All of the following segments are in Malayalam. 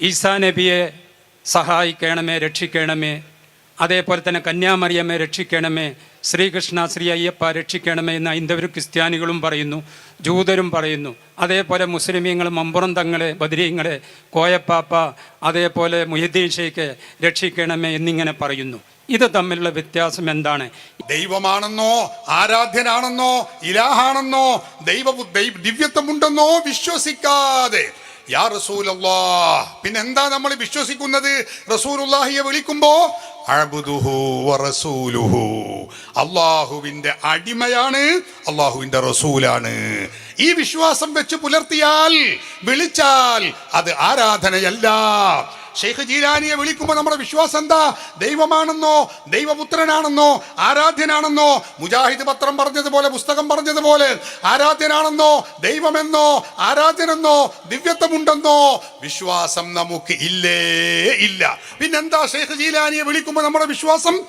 ഈസാ നബിയെ സഹായിക്കണമേ രക്ഷിക്കണമേ. അതേപോലെ തന്നെ കന്യാമറിയമ്മയെ രക്ഷിക്കണമേ. ശ്രീകൃഷ്ണ ശ്രീ അയ്യപ്പ രക്ഷിക്കണമേ എന്ന് ഹൈന്ദവരും ക്രിസ്ത്യാനികളും പറയുന്നു. ജൂതരും പറയുന്നു. അതേപോലെ മുസ്ലിമീങ്ങൾ മമ്പുറം തങ്ങളെ ബദരീങ്ങളെ കോയപ്പാപ്പ അതേപോലെ മുഹിദ്ദീൻ ഷെയ്ഖ് രക്ഷിക്കണമേ എന്നിങ്ങനെ പറയുന്നു. ഇത് തമ്മിലുള്ള വ്യത്യാസം എന്താണ്? ദൈവമാണെന്നോ ആരാധ്യനാണെന്നോ ഇലാഹാണെന്നോ ദൈവ ദൈവ- ദിവ്യത്വമുണ്ടെന്നോ വിശ്വസിക്കാതെ യാ റസൂലല്ലാ പിന്നെ എന്താ നമ്മൾ വിശ്വസിക്കുന്നത്? റസൂലുല്ലാഹിയെ വിളിക്കുമ്പോ അള്ളാഹുവിന്റെ അടിമയാണ് അള്ളാഹുവിന്റെ റസൂലാണ്. ഈ വിശ്വാസം വെച്ച് പുലർത്തിയാൽ വിളിച്ചാൽ അത് ആരാധനയല്ല. ഷെയ്ഖ് ജീലാനിയെ വിളിക്കുമ്പോൾ നമ്മുടെ വിശ്വാസം എന്താ? ദൈവമാണെന്നോ? ദൈവപുത്രനാണെന്നോ? ആരാധ്യനാണെന്നോ? മുജാഹിദ് പത്രം പറഞ്ഞതുപോലെ പുസ്തകം പറഞ്ഞതുപോലെ ആരാധ്യനാണെന്നോ? ദൈവമെന്നോ? ആരാധ്യനെന്നോ? ദിവ്യത്വമുണ്ടെന്നോ? വിശ്വാസം നമുക്ക് ഇല്ലേ? ഇല്ല. പിന്നെന്താ ഷെയ്ഖ് ജീലാനിയെ വിളിക്കുമ്പോൾ നമ്മുടെ വിശ്വാസം?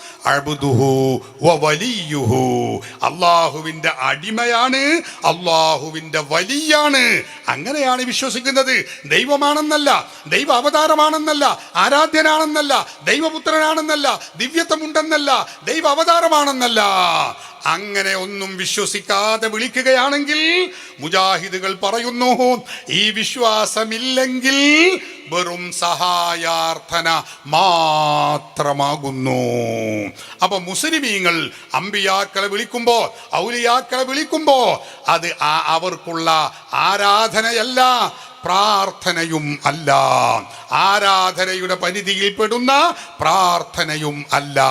അള്ളാഹുവിന്റെ അടിമയാണ് അള്ളാഹുവിന്റെ വലിയാണ്. അങ്ങനെയാണ് വിശ്വസിക്കുന്നത്. ദൈവമാണെന്നല്ല ദൈവ അവതാരമാണെന്നല്ല. ആരാധ്യനാണെന്നല്ല ദൈവപുത്രനാണെന്നല്ല ദിവ്യത്വമുണ്ടെന്നല്ല ദൈവ അവതാരമാണെന്നല്ല അങ്ങനെ ഒന്നും വിശ്വസിക്കാതെ വിളിക്കുകയാണെങ്കിൽ മുജാഹിദുകൾ പറയുന്നു ഈ വിശ്വാസമില്ലെങ്കിൽ വെറും സഹായാർത്ഥന മാത്രമാകുന്നു. അപ്പൊ മുസ്ലിമീങ്ങൾ അമ്പിയാക്കളെ വിളിക്കുമ്പോ ഔലിയാക്കളെ വിളിക്കുമ്പോ അത് ആ- അവർക്കുള്ള ആരാധനയല്ല പ്രാർത്ഥനയും അല്ല. ആരാധനയുടെ പരിധിയിൽപ്പെടുന്ന പ്രാർത്ഥനയും അല്ല.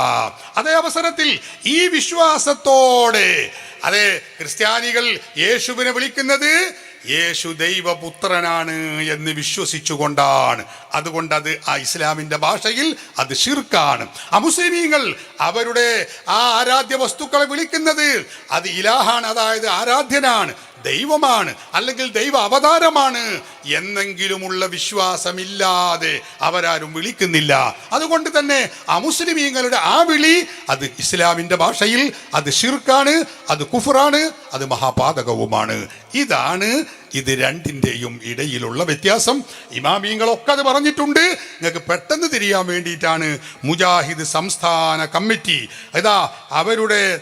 അതേ അവസരത്തിൽ ഈ വിശ്വാസത്തോടെ അതെ ക്രിസ്ത്യാനികൾ യേശുവിനെ വിളിക്കുന്നത് യേശു ദൈവപുത്രനാണ് എന്ന് വിശ്വസിച്ചുകൊണ്ടാണ്. അതുകൊണ്ട് അത് ആ ഇസ്ലാമിന്റെ ഭാഷയിൽ അത് ശിർക്കാണ്. അമുസ്ലിമീങ്ങൾ അവരുടെ ആ ആരാധ്യ വസ്തുക്കളെ വിളിക്കുന്നത് അത് ഇലാഹാണ് അതായത് ആരാധ്യനാണ്. ദൈവമാണ് അല്ലെങ്കിൽ ദൈവ അവതാരമാണ് എന്നെങ്കിലുമുള്ള വിശ്വാസമില്ലാതെ അവരാരും വിളിക്കുന്നില്ല. അതുകൊണ്ട് തന്നെ അമുസ്ലിമീങ്ങളുടെ ആ വിളി അത് ഇസ്ലാമിന്റെ ഭാഷയിൽ അത് ഷിർക്കാണ് അത് കുഫറാണ് അത് മഹാപാതകവുമാണ്. ഇതാണ് ഇത് രണ്ടിന്റെയും ഇടയിലുള്ള വ്യത്യാസം. ഇമാമിയങ്ങളൊക്കെ അത് പറഞ്ഞിട്ടുണ്ട്. നിങ്ങൾക്ക് പെട്ടെന്ന് തിരിയാൻ വേണ്ടിയിട്ടാണ് മുജാഹിദ് സംസ്ഥാന കമ്മിറ്റി. ഇതാ അവരുടെ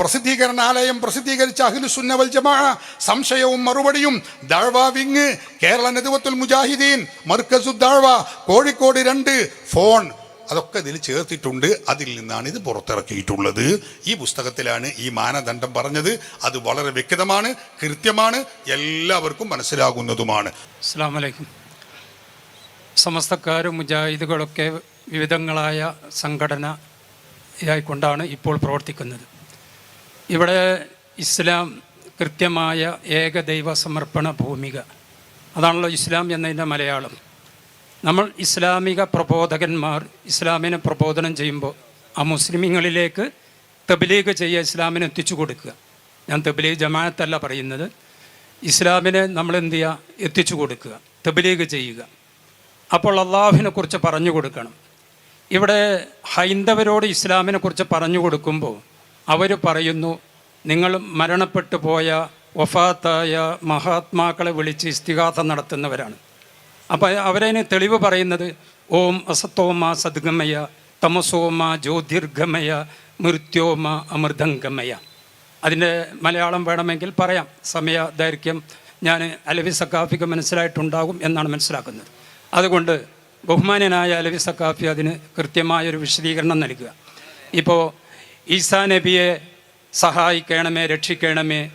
പ്രസിദ്ധീകരണാലയം പ്രസിദ്ധീകരിച്ച അഖിലു സുന്നവൽ ജമാ. സംശയവും മറുപടിയും ദാഴ്വ വിങ് കേരള നെതുവത്തുൽ മുജാഹിദീൻ മർക്കസു ദാഴ്വ കോഴിക്കോട് രണ്ട് ഫോൺ അതൊക്കെ ഇതിൽ ചേർത്തിട്ടുണ്ട്. അതിൽ നിന്നാണ് ഇത് പുറത്തിറക്കിയിട്ടുള്ളത്. ഈ പുസ്തകത്തിലാണ് ഈ മാനദണ്ഡം പറഞ്ഞത്. അത് വളരെ വ്യക്തമാണ് കൃത്യമാണ് എല്ലാവർക്കും മനസ്സിലാകുന്നതുമാണ്. അസ്സാം സമസ്തക്കാരും മുജാഹിദുകളൊക്കെ വിവിധങ്ങളായ സംഘടനയായിക്കൊണ്ടാണ് ഇപ്പോൾ പ്രവർത്തിക്കുന്നത്. ഇവിടെ ഇസ്ലാം കൃത്യമായ ഏകദൈവ സമർപ്പണ ഭൂമിക. അതാണല്ലോ ഇസ്ലാം എന്നതിന്റെ മലയാളം. നമ്മൾ ഇസ്ലാമിക പ്രബോധകന്മാർ ഇസ്ലാമിനെ പ്രബോധനം ചെയ്യുമ്പോൾ ആ മുസ്ലിമീങ്ങളിലേക്ക് തബ്ലീഗ് ചെയ്യുക ഇസ്ലാമിനെ എത്തിച്ചു കൊടുക്കുക. ഞാൻ തബ്ലീഗ് ജമാഅത്തല്ല പറയുന്നത്. ഇസ്ലാമിനെ നമ്മൾ എന്ത് ചെയ്യുക? എത്തിച്ചു കൊടുക്കുക തബ്ലീഗ് ചെയ്യുക. അപ്പോൾ അള്ളാഹുവിനെ കുറിച്ച് പറഞ്ഞു കൊടുക്കണം. ഇവിടെ ഹൈന്ദവരോട് ഇസ്ലാമിനെ കുറിച്ച് പറഞ്ഞു കൊടുക്കുമ്പോൾ അവർ പറയുന്നു നിങ്ങൾ മരണപ്പെട്ടു പോയ വഫാത്തായ മഹാത്മാക്കളെ വിളിച്ച് ഇസ്തികാഥ നടത്തുന്നവരാണ്. അപ്പോൾ അവരതിന് തെളിവ് പറയുന്നത് ഓം അസത്തോമ സദ്ഗമയ തമസോമ ജ്യോതിർഗമയ മൃത്യോമ അമൃതംഗമയ. അതിന്റെ മലയാളം വേണമെങ്കിൽ പറയാം. സമയ ദൈർഘ്യം ഞാൻ അലവി സക്കാഫിക്ക് മനസ്സിലായിട്ടുണ്ടാകും എന്നാണ് മനസ്സിലാക്കുന്നത്. അതുകൊണ്ട് ബഹുമാനനായ അലവി സക്കാഫി അതിന് കൃത്യമായൊരു വിശദീകരണം നൽകുക. ഇപ്പോൾ ഈസാ നബിയെ സഹായിക്കണമേ രക്ഷിക്കണമേ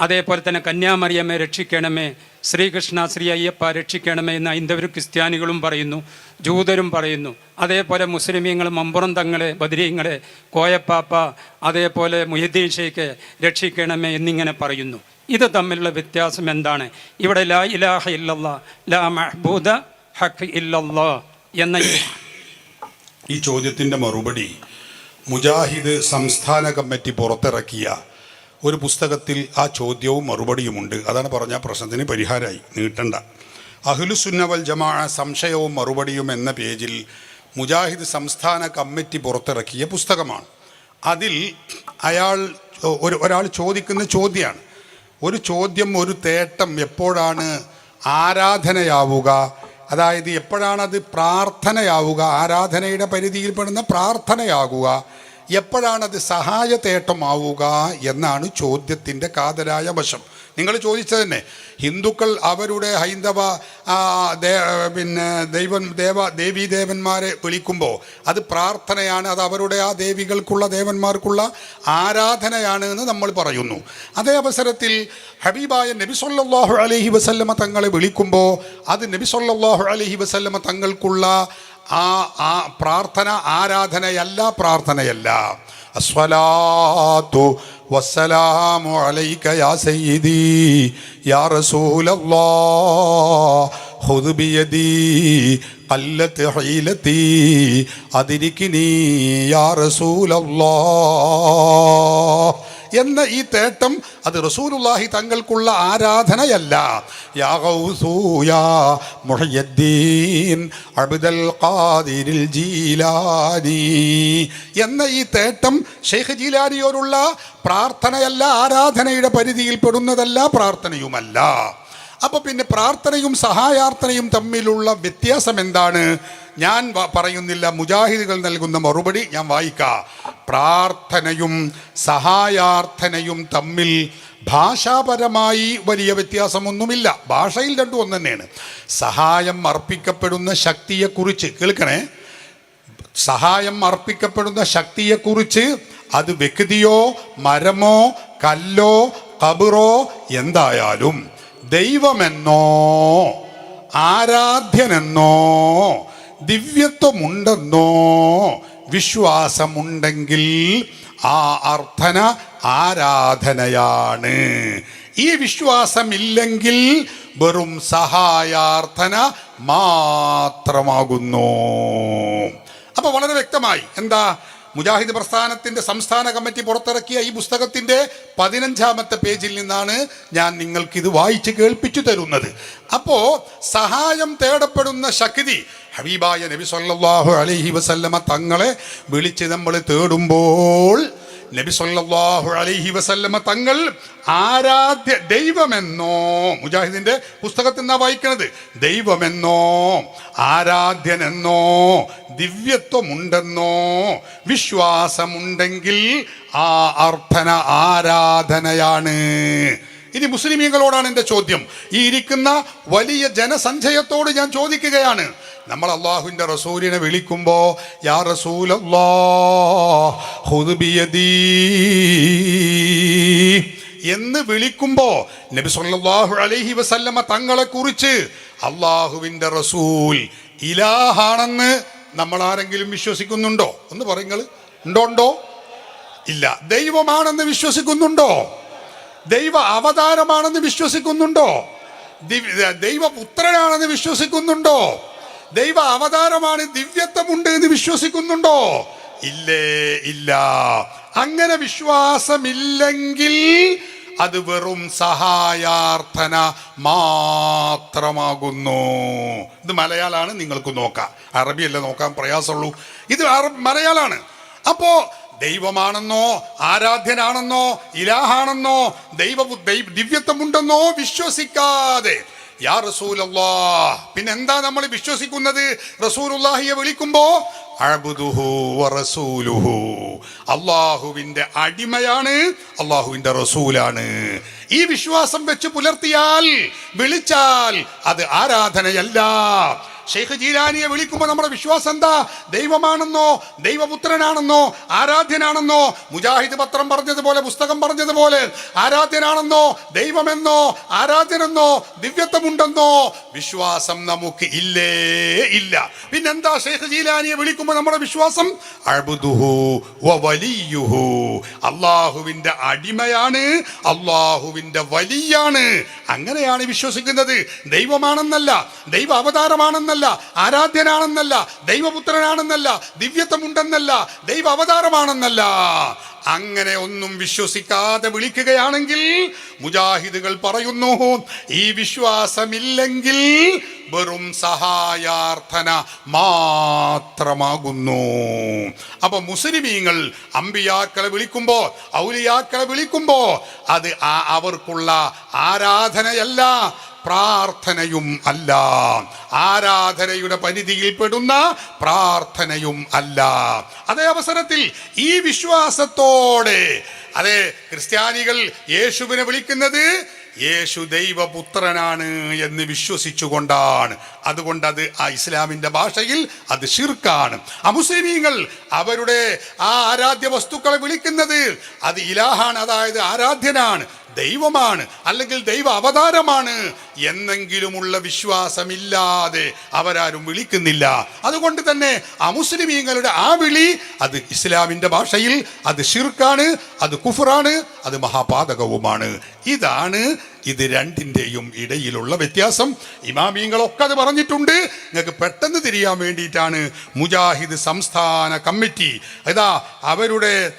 അതേപോലെ തന്നെ കന്യാമറിയമ്മയെ രക്ഷിക്കണമേ ശ്രീകൃഷ്ണ ശ്രീ അയ്യപ്പ രക്ഷിക്കണമേ എന്ന് ഹൈന്ദവരും ക്രിസ്ത്യാനികളും പറയുന്നു ജൂതരും പറയുന്നു. അതേപോലെ മുസ്ലിമീങ്ങൾ മമ്പുറം തങ്ങളെ ബദരീങ്ങളെ കോയപ്പാപ്പ അതേപോലെ മുഹിദ്ദീൻ ഷെയ്ഖ് രക്ഷിക്കണമേ എന്നിങ്ങനെ പറയുന്നു. ഇത് തമ്മിലുള്ള വ്യത്യാസം എന്താണ്? ഇവിടെ ലാ ഇലാഹ ഇല്ലല്ലാ ലാ മഹ്ബൂദ ഹഖ് ഇല്ലല്ല എന്ന ഈ ചോദ്യത്തിന്റെ മറുപടി മുജാഹിദ് സംസ്ഥാന കമ്മിറ്റി പുറത്തിറക്കിയ ഒരു പുസ്തകത്തിൽ ആ ചോദ്യവും മറുപടിയുമുണ്ട്. അതാണ് പറഞ്ഞ പ്രശ്നത്തിന് പരിഹാരമായി. നീട്ടണ്ട. അഹ്ലുസുന്നവൽ ജമാ സംശയവും മറുപടിയും എന്ന പേജിൽ മുജാഹിദ് സംസ്ഥാന കമ്മിറ്റി പുറത്തിറക്കിയ പുസ്തകമാണ്. അതിൽ അയാൾ ഒരു ഒരാൾ ചോദിക്കുന്ന ചോദ്യമാണ് ഒരു ചോദ്യം ഒരു തേട്ടം എപ്പോഴാണ് ആരാധനയാവുക? അതായത് എപ്പോഴാണത് പ്രാർത്ഥനയാവുക? ആരാധനയുടെ പരിധിയിൽപ്പെടുന്ന പ്രാർത്ഥനയാകുക? എപ്പോഴാണത് സഹായതേട്ടമാവുക എന്നാണ് ചോദ്യത്തിന്റെ കാതലായ വശം. നിങ്ങൾ ചോദിച്ചത് തന്നെ ഹിന്ദുക്കൾ അവരുടെ ഹൈന്ദവ പിന്നെ ദൈവം ദേവ ദേവീദേവന്മാരെ വിളിക്കുമ്പോൾ അത് പ്രാർത്ഥനയാണ് അത് അവരുടെ ആ ദേവികൾക്കുള്ള ദേവന്മാർക്കുള്ള ആരാധനയാണ് എന്ന് നമ്മൾ പറയുന്നു. അതേ അവസരത്തിൽ ഹബീബായ നബി സല്ലല്ലാഹു അലൈഹി വസല്ലമ തങ്ങളെ വിളിക്കുമ്പോൾ അത് നബി സല്ലല്ലാഹു അലൈഹി വസല്ലമ തങ്ങൾക്കുള്ള ആ ആ പ്രാർത്ഥന ആരാധനയല്ല പ്രാർത്ഥനയല്ല. അസ്വലാത്തു വസ്സലാമു അലൈക യാ സയ്യിദി യാ റസൂലല്ലാഹ്. ഖുദ് ബിയദി ഖല്ലത്ത് ഹീലത്തി അദിരിക്കിനി യാ റസൂലല്ലാഹ്. എന്ന ഈ തേട്ടം അത് റസൂലുള്ളാഹി തങ്ങൾക്കുള്ള ആരാധനയല്ല. ഖാദിരിൽ ജീലാനി എന്ന ഈ തേട്ടം ഷെയ്ഖ് ജീലാനിയോടുള്ള പ്രാർത്ഥനയല്ല ആരാധനയുടെ പരിധിയിൽപ്പെടുന്നതല്ല പ്രാർത്ഥനയുമല്ല. അപ്പൊ പിന്നെ പ്രാർത്ഥനയും സഹായാർത്ഥനയും തമ്മിലുള്ള വ്യത്യാസം എന്താണ് ഞാൻ പറയുന്നില്ല മുജാഹിദുകൾ നൽകുന്ന മറുപടി ഞാൻ വായിക്കാം. പ്രാർത്ഥനയും സഹായാർത്ഥനയും തമ്മിൽ ഭാഷാപരമായി വലിയ വ്യത്യാസമൊന്നുമില്ല. ഭാഷയിൽ രണ്ടും ഒന്ന് തന്നെയാണ്. സഹായം അർപ്പിക്കപ്പെടുന്ന ശക്തിയെക്കുറിച്ച് കേൾക്കണേ? സഹായം അർപ്പിക്കപ്പെടുന്ന ശക്തിയെക്കുറിച്ച് അത് വ്യക്തിയോ മരമോ കല്ലോ കബറോ എന്തായാലും ദൈവമെന്നോ ആരാധ്യനെന്നോ ദിവ്യത്വമുണ്ടെന്നോ വിശ്വാസമുണ്ടെങ്കിൽ ആ അർത്ഥന ആരാധനയാണ്. ഈ വിശ്വാസമില്ലെങ്കിൽ വെറും സഹായാർത്ഥന മാത്രമാകുന്നു. അപ്പൊ വളരെ വ്യക്തമായി എന്താ? മുജാഹിദ് പ്രസ്ഥാനത്തിന്റെ സംസ്ഥാന കമ്മിറ്റി പുറത്തിറക്കിയ ഈ പുസ്തകത്തിന്റെ പതിനഞ്ചാമത്തെ പേജിൽ നിന്നാണ് ഞാൻ നിങ്ങൾക്കിത് വായിച്ച് കേൾപ്പിച്ചു തരുന്നത്. അപ്പോൾ സഹായം തേടപ്പെടുന്ന ശക്തി ഹബീബായ നബി സല്ലാഹു അലഹി വസല്ലമ തങ്ങളെ വിളിച്ച് നമ്മൾ തേടുമ്പോൾ നബി സല്ലല്ലാഹു അലൈഹി വസല്ലമ തങ്ങൾ ആരാധ്യ ദൈവമെന്നോ മുജാഹിദിന്റെ പുസ്തകത്തിൽ നിന്നാ വായിക്കണത്? ദൈവമെന്നോ ആരാധ്യനെന്നോ ദിവ്യത്വമുണ്ടെന്നോ വിശ്വാസമുണ്ടെങ്കിൽ ആ അർത്ഥന ആരാധനയാണ്. ഇനി മുസ്ലിമീങ്ങളോടാണ് എന്റെ ചോദ്യം. ഈ ഇരിക്കുന്ന വലിയ ജനസഞ്ചയത്തോട് ഞാൻ ചോദിക്കുകയാണ്. നമ്മൾ അള്ളാഹുവിന്റെ റസൂലിനെ വിളിക്കുമ്പോൾ യാ ബിയദീ. എന്ന് വിളിക്കുമ്പോൾ നബി സല്ലല്ലാഹു അലൈഹി വസല്ലമ തങ്ങളെ കുറിച്ച് അള്ളാഹുവിന്റെ റസൂൽ ഇലാഹാണെന്ന് നമ്മൾ ആരെങ്കിലും വിശ്വസിക്കുന്നുണ്ടോ? ഒന്ന് പറയുങ്ങൾ ഉണ്ടോ ഉണ്ടോ? ഇല്ല. ദൈവമാണെന്ന് വിശ്വസിക്കുന്നുണ്ടോ? ദൈവ അവതാരമാണെന്ന് വിശ്വസിക്കുന്നുണ്ടോ? ദൈവപുത്രനാണെന്ന് വിശ്വസിക്കുന്നുണ്ടോ? ദൈവ അവതാരമാണ് ദിവ്യത്വമുണ്ട് എന്ന് വിശ്വസിക്കുന്നുണ്ടോ? ഇല്ലേ ഇല്ല. അങ്ങനെ വിശ്വാസമില്ലെങ്കിൽ അത് വെറും സഹായാർത്ഥന മാത്രമാകുന്നു. ഇത് മലയാളാണ് നിങ്ങൾക്ക് നോക്കാം. അറബിയല്ല നോക്കാൻ പ്രയാസമുള്ളൂ. ഇത് അറബ് മലയാളാണ് അപ്പോ ദൈവമാണെന്നോ ആരാധ്യനാണെന്നോ ഇലാഹാണെന്നോ ദൈവ- ദിവ്യത്വമുണ്ടെന്നോ വിശ്വസിക്കാതെ യാ റസൂലല്ലാ പിന്നെ എന്താ നമ്മൾ വിശ്വസിക്കുന്നത്? റസൂലുല്ലാഹിയെ വിളിക്കുമ്പോ അള്ളാഹുവിന്റെ അടിമയാണ് അള്ളാഹുവിന്റെ റസൂലാണ്. ഈ വിശ്വാസം വെച്ച് പുലർത്തിയാൽ വിളിച്ചാൽ അത് ആരാധനയല്ല. ഷെയ്ഖ് ജീലാനിയെ വിളിക്കുമ്പോൾ നമ്മുടെ വിശ്വാസം എന്താ? ദൈവമാണെന്നോ ദൈവപുത്രനാണെന്നോ ആരാധ്യനാണെന്നോ മുജാഹിദ് പത്രം പറഞ്ഞതുപോലെ പുസ്തകം പറഞ്ഞതുപോലെ ആരാധ്യനാണെന്നോ ദൈവമെന്നോ ആരാധ്യനെന്നോ ദിവ്യത്വമുണ്ടെന്നോ വിശ്വാസം നമുക്ക് ഇല്ലേ? ഇല്ല. പിന്നെന്താ ഷെയ്ഖ് ജീലാനിയെ വിളിക്കുമ്പോൾ നമ്മുടെ വിശ്വാസം? അള്ളാഹുവിന്റെ അടിമയാണ് അള്ളാഹുവിന്റെ വലിയാണ്. അങ്ങനെയാണ് വിശ്വസിക്കുന്നത്. ദൈവമാണെന്നല്ല ദൈവ അവതാരമാണെന്നല്ല ആരാധ്യനാണെന്നല്ല ദൈവപുത്രനാണെന്നല്ല ദിവ്യത്വമുണ്ടെന്നല്ല ദൈവ അവതാരമാണെന്നല്ല അങ്ങനെ ഒന്നും വിശ്വസിക്കാതെ വിളിക്കുകയാണെങ്കിൽ മുജാഹിദുകൾ പറയുന്നു ഈ വിശ്വാസമില്ലെങ്കിൽ വെറും സഹായാർത്ഥന മാത്രമാകുന്നു. അപ്പൊ മുസ്ലിമീങ്ങൾ അമ്പിയാക്കളെ വിളിക്കുമ്പോ ഔലിയാക്കളെ വിളിക്കുമ്പോ അത് ആ- അവർക്കുള്ള ആരാധനയല്ല പ്രാർത്ഥനയും അല്ല. ആരാധനയുടെ പരിധിയിൽപ്പെടുന്ന പ്രാർത്ഥനയും അല്ല. അതേ അവസരത്തിൽ ഈ വിശ്വാസത്തോടെ അതെ ക്രിസ്ത്യാനികൾ യേശുവിനെ വിളിക്കുന്നത് യേശു ദൈവപുത്രനാണ് എന്ന് വിശ്വസിച്ചുകൊണ്ടാണ്. അതുകൊണ്ട് അത് ആ ഇസ്ലാമിന്റെ ഭാഷയിൽ അത് ഷിർക്കാണ് അമുസ്ലിമീങ്ങൾ അവരുടെ ആ ആരാധ്യ വസ്തുക്കളെ വിളിക്കുന്നത് അത് ഇലാഹാണ് അതായത് ആരാധ്യനാണ് ദൈവമാണ് അല്ലെങ്കിൽ ദൈവ അവതാരമാണ് എന്നെങ്കിലുമുള്ള വിശ്വാസമില്ലാതെ അവരാരും വിളിക്കുന്നില്ല. അതുകൊണ്ട് തന്നെ അമുസ്ലിമീങ്ങളുടെ ആ വിളി അത് ഇസ്ലാമിന്റെ ഭാഷയിൽ അത് ഷിർക്കാണ് അത് കുഫറാണ് അത് മഹാപാതകവുമാണ്. ഇതാണ് ഇത് രണ്ടിന്റെയും ഇടയിലുള്ള വ്യത്യാസം. ഇമാമീങ്ങളൊക്കെ അത് പറഞ്ഞിട്ടുണ്ട്. നിങ്ങൾക്ക് പെട്ടെന്ന് തിരിയാൻ വേണ്ടിയിട്ടാണ് മുജാഹിദ് സംസ്ഥാന കമ്മിറ്റി. ഇതാ അവരുടെ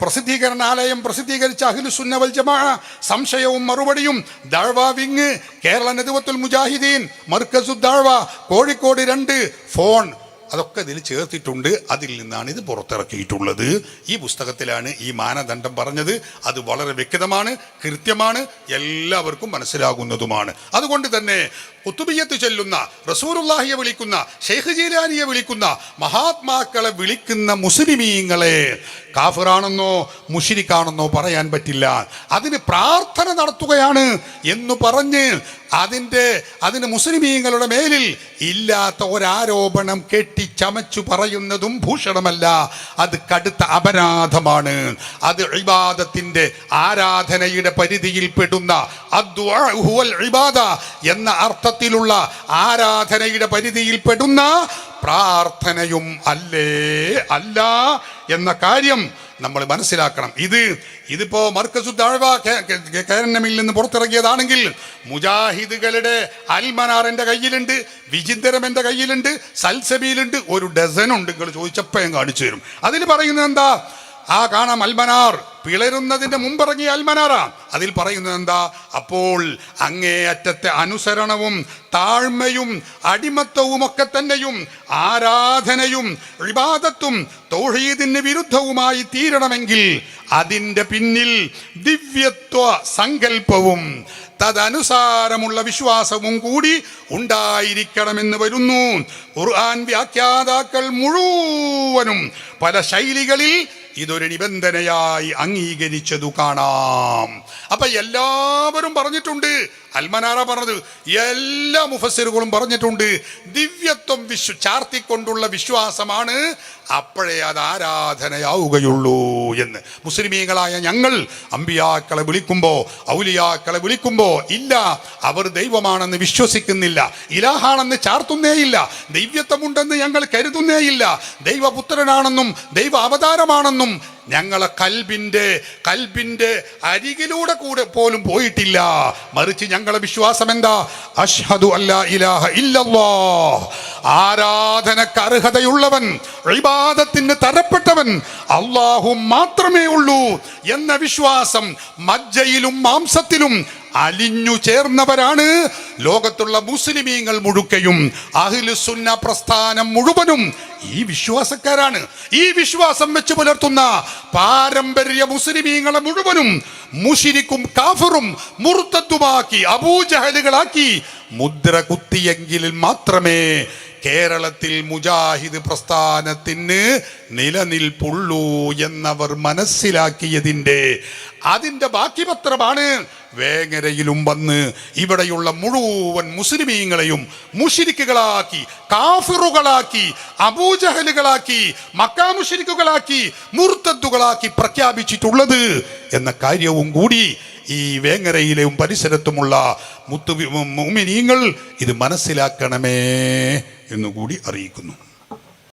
പ്രസിദ്ധീകരണാലയം പ്രസിദ്ധീകരിച്ച അഖിലുസുന്ന സുന്നവൽ ജമാ സംശയവും മറുപടിയും ദാഴ്വ വിങ് കേരള നെതുവത്തുൽ മുജാഹിദീൻ മർക്കസുദ്ദാഴ്വ കോഴിക്കോട് രണ്ട് ഫോൺ അതൊക്കെ ഇതിൽ ചേർത്തിട്ടുണ്ട്. അതിൽ നിന്നാണ് ഇത് പുറത്തിറക്കിയിട്ടുള്ളത്. ഈ പുസ്തകത്തിലാണ് ഈ മാനദണ്ഡം പറഞ്ഞത്. അത് വളരെ വ്യക്തമാണ് കൃത്യമാണ് എല്ലാവർക്കും മനസ്സിലാകുന്നതുമാണ്. അതുകൊണ്ട് തന്നെ കുത്തുബിയത്ത് ചെല്ലുന്ന റസൂറുല്ലാഹിയെ വിളിക്കുന്ന ഷെയ്ഖ് ജീലാനിയെ വിളിക്കുന്ന മഹാത്മാക്കളെ വിളിക്കുന്ന മുസ്ലിമീങ്ങളെ കാഫിറാണെന്നോ മുഷിരിക്കാണെന്നോ പറയാൻ പറ്റില്ല. അതിന് പ്രാർത്ഥന നടത്തുകയാണ് എന്ന് പറഞ്ഞ് അതിന്റെ അതിന് മുസ്ലിമീങ്ങളുടെ മേലിൽ ഇല്ലാത്ത ഒരാരോപണം കെട്ടി ചമച്ചു പറയുന്നതും ഭൂഷണമല്ല. അത് കടുത്ത അപരാധമാണ്. അത് ഇബാദത്തിന്റെ ആരാധനയുടെ പരിധിയിൽ പെടുന്ന ഇബാദ എന്ന അർത്ഥത്തിലുള്ള ആരാധനയുടെ പരിധിയിൽ പെടുന്ന പ്രാർത്ഥനയും അല്ലേ അല്ല എന്ന കാര്യം നമ്മൾ മനസ്സിലാക്കണം. ഇത് ഇതിപ്പോ മർക്കസു നിന്ന് പുറത്തിറങ്ങിയതാണെങ്കിൽ മുജാഹിദുകളുടെ അൽമനാർ എന്റെ കയ്യിലുണ്ട് വിചിന്തരം എന്റെ കയ്യിലുണ്ട് സൽസബിയിലുണ്ട് ഒരു ഡസൻ ഉണ്ട് നിങ്ങൾ ചോദിച്ചപ്പോൾ ഞാൻ കാണിച്ചു തരും. അതിൽ പറയുന്നത് എന്താ? ആ കാണാം അൽമനാർ. പിളരുന്നതിന്റെ മുമ്പിറങ്ങിയ അൽമനാറാ. അതിൽ പറയുന്നത് എന്താ? അപ്പോൾ അങ്ങേയറ്റത്തെ അനുസരണവും താഴ്മയും അടിമത്തവും ഒക്കെ തന്നെയും ആരാധനയും വിവാദത്തും തൗഹീദിന് വിരുദ്ധവുമായി തീരണമെങ്കിൽ അതിന്റെ പിന്നിൽ ദിവ്യത്വ സങ്കല്പവും തദനുസാരമുള്ള വിശ്വാസവും കൂടി ഉണ്ടായിരിക്കണമെന്ന് വരുന്നു. ഖുർആൻ വ്യാഖ്യാതാക്കൾ മുഴുവനും പല ശൈലികളിൽ ഇതൊരു നിബന്ധനയായി അംഗീകരിച്ചതു കാണാം. അപ്പൊ എല്ലാവരും പറഞ്ഞിട്ടുണ്ട് അൽമനാറ പറഞ്ഞത്. എല്ലാ മുഫസ്സിറുകളും പറഞ്ഞിട്ടുണ്ട് ദിവ്യത്വം വിശ്വ ചാർത്തിക്കൊണ്ടുള്ള വിശ്വാസമാണ്. അപ്പോഴേ അത് ആരാധനയാവുകയുള്ളൂ എന്ന്. മുസ്ലിമീങ്ങളായ ഞങ്ങൾ അമ്പിയാക്കളെ വിളിക്കുമ്പോ ഔലിയാക്കളെ വിളിക്കുമ്പോ ഇല്ല അവർ ദൈവമാണെന്ന് വിശ്വസിക്കുന്നില്ല. ഇലാഹാണെന്ന് ചാർത്തുന്നേയില്ല. ദൈവത്വമുണ്ടെന്ന് ഞങ്ങൾ കരുതുന്നേയില്ല. ദൈവപുത്രനാണെന്നും ദൈവ അവതാരമാണെന്നും ഞങ്ങളെ കൽബിന്റെ കൽബിന്റെ അരികിലൂടെ കൂടെ പോലും പോയിട്ടില്ല. മറിച്ച് ഞങ്ങളെ വിശ്വാസം എന്താ? അഷ്ഹദു അല്ലാ ഇലാഹ ഇല്ലല്ലാ ആരാധനക്ക് അർഹതയുള്ളവൻ ഇബാദത്തിന് തരപ്പെട്ടവൻ അള്ളാഹു മാത്രമേ ഉള്ളൂ എന്ന വിശ്വാസം മജ്ജയിലും മാംസത്തിലും അലിഞ്ഞു ചേർന്നവരാണ്. ലോകത്തുള്ള മുസ്ലിമീങ്ങൾ മുഴുക്കയും അഹിലുസുന്ന പ്രസ്ഥാനം മുഴുവനും ഈ വിശ്വാസക്കാരാണ്. ഈ വിശ്വാസം വെച്ച് പുലർത്തുന്ന പാരമ്പര്യ മുസ്ലിമീങ്ങളെ മുഴുവനും മുഷിരിക്കും കാഫറും മുറുത്തത്തുമാക്കി അബൂജഹലുകളാക്കി മുദ്ര കുത്തിയെങ്കിൽ മാത്രമേ കേരളത്തിൽ മുജാഹിദ് പ്രസ്ഥാനത്തിന് നിലനിൽപ്പുള്ളൂ എന്നവർ മനസ്സിലാക്കിയതിന്റെ അതിന്റെ ബാക്കി പത്രമാണ് വേങ്ങരയിലും വന്ന് ഇവിടെയുള്ള മുഴുവൻ മുസ്ലിമീങ്ങളെയും മുഷിരിക്കുകളാക്കി കാഫിറുകളാക്കി അബൂജഹലുകളാക്കി മക്കാമുഷിരിക്കുകളാക്കി മുർത്തദ്ദുകളാക്കി പ്രഖ്യാപിച്ചിട്ടുള്ളത് എന്ന കാര്യവും കൂടി ഈ വേങ്ങരയിലെയും പരിസരത്തുമുള്ള മുത്തു മുമിനീങ്ങൾ ഇത് മനസ്സിലാക്കണമേ എന്നുകൂടി അറിയിക്കുന്നു.